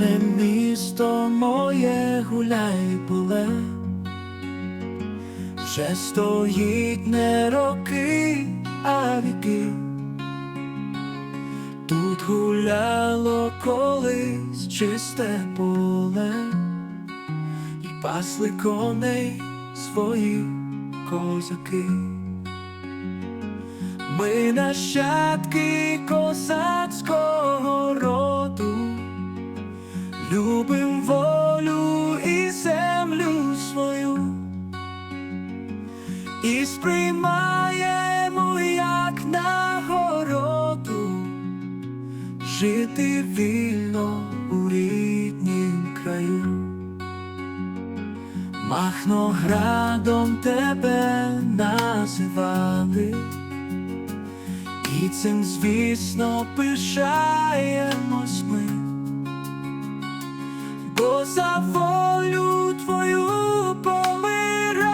Рідне місто моє гуляй поле, вже стоїть не роки, а віки. Тут гуляло колись чисте поле, і пасли коней свої козаки. Ми нащадки козацького роду, любим волю і землю свою, і сприймаємо як нагороду жити вільно у ріднім краю. Махноградом тебе називали. І цим, звісно, пишаємось ми, за волю твою помирали,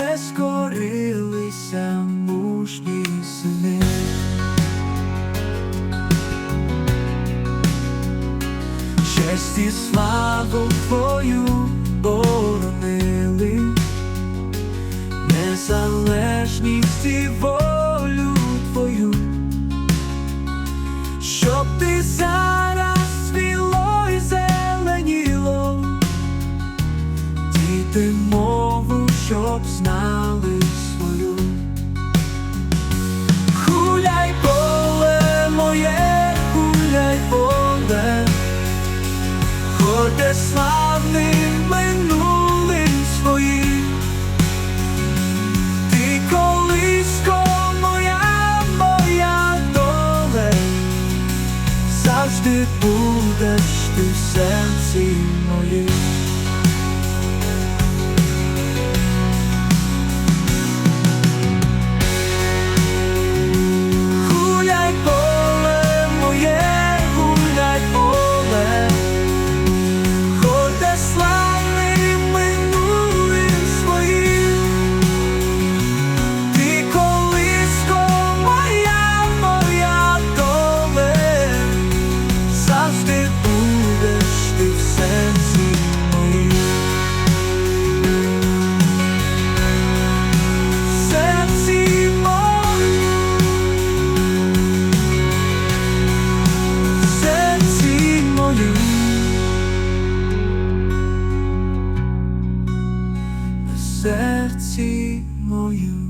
не скорилися мужні сини. Честь і славу твою щоб знали свою. Гуляй поле моє, гуляй поле, ходе славним серці моїм.